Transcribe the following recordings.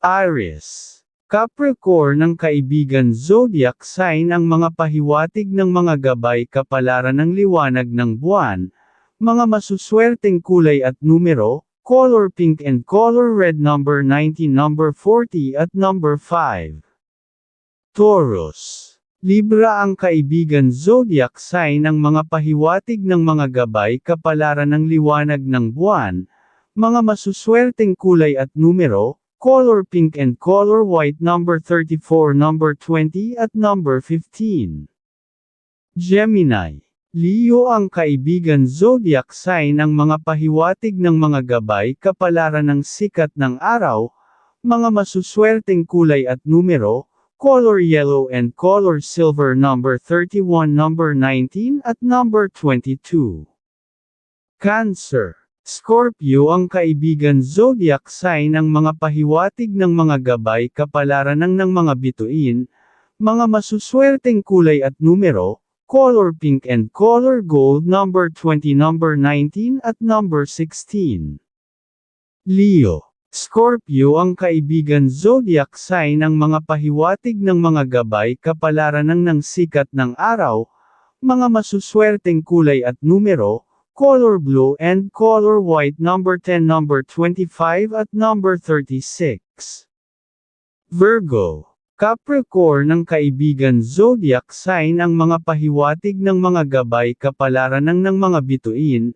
Aries. Capricorn ng kaibigan zodiac sign ang mga pahiwatig ng mga gabay kapalaran ng liwanag ng buwan, mga masuswerteng kulay at numero, color pink and color red number 19 number 40 at number 5. Taurus. Libra ang kaibigan zodiac sign ang mga pahiwatig ng mga gabay kapalaran ng liwanag ng buwan, mga masuswerteng kulay at numero, color pink and color white number 34 number 20 at number 15. Gemini. Leo ang kaibigan zodiac sign ang mga pahiwatig ng mga gabay kapalaran ng sikat ng araw, mga masuswerteng kulay at numero, color yellow and color silver number 31 number 19 at number 22. Cancer. Scorpio ang kaibigan zodiac sign ang mga pahiwatig ng mga gabay kapalaran ng ng mga bituin, mga masuswerteng kulay at numero, color pink and color gold number 20 number 19 at number 16. Leo. Scorpio ang kaibigan zodiac sign ng mga pahiwatig ng mga gabay kapalaran ng ng sikat ng araw, mga masuswerteng kulay at numero, color blue and color white number 10 number 25 at number 36. Virgo. Capricorn ng kaibigan zodiac sign ang mga pahiwatig ng mga gabay kapalaran ng ng mga bituin,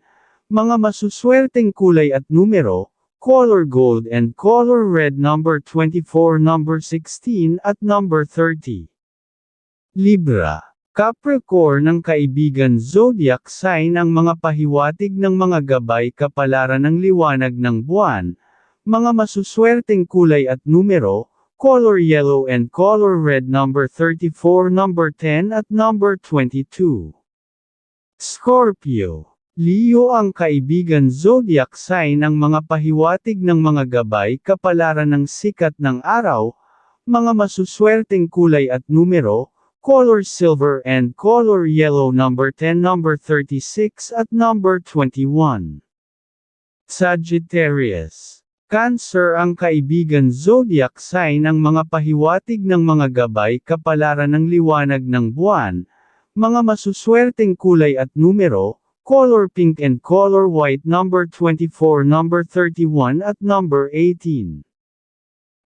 mga masuswerteng kulay at numero, color gold and color red number 24 number 16 at number 30. Libra. Capricorn ng kaibigan zodiac sign ang mga pahiwatig ng mga gabay kapalaran ng liwanag ng buwan, mga masuswerteng kulay at numero, color yellow and color red number 34 number 10 at number 22. Scorpio. Leo ang kaibigan zodiac sign ang mga pahiwatig ng mga gabay kapalaran ng sikat ng araw, mga masuswerteng kulay at numero, color silver and color yellow number 10 number 36 at number 21. Sagittarius. Cancer ang kaibigan zodiac sign ang mga pahiwatig ng mga gabay kapalaran ng liwanag ng buwan, mga masuswerteng kulay at numero, color pink and color white number 24 number 31 at number 18.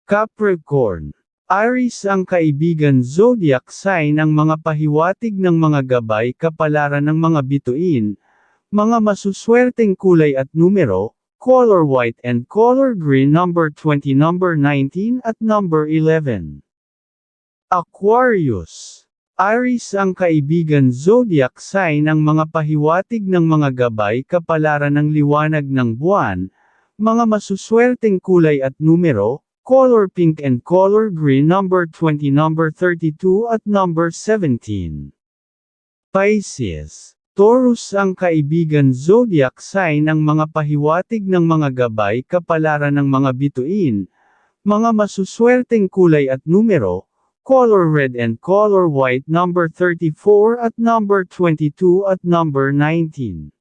Capricorn. Aries ang kaibigan zodiac sign ang mga pahiwatig ng mga gabay kapalaran ng mga bituin, mga masuswerteng kulay at numero, color white and color green number 20 number 19 at number 11. Aquarius. Aries ang kaibigan zodiac sign ang mga pahiwatig ng mga gabay kapalaran ng liwanag ng buwan, mga masuswerteng kulay at numero, color pink and color green number 20 number 32 at number 17. Pisces. Taurus ang kaibigan zodiac sign ang mga pahiwatig ng mga gabay kapalaran ng mga bituin, mga masuswerteng kulay at numero, color red and color white number 34 at number 22 at number 19.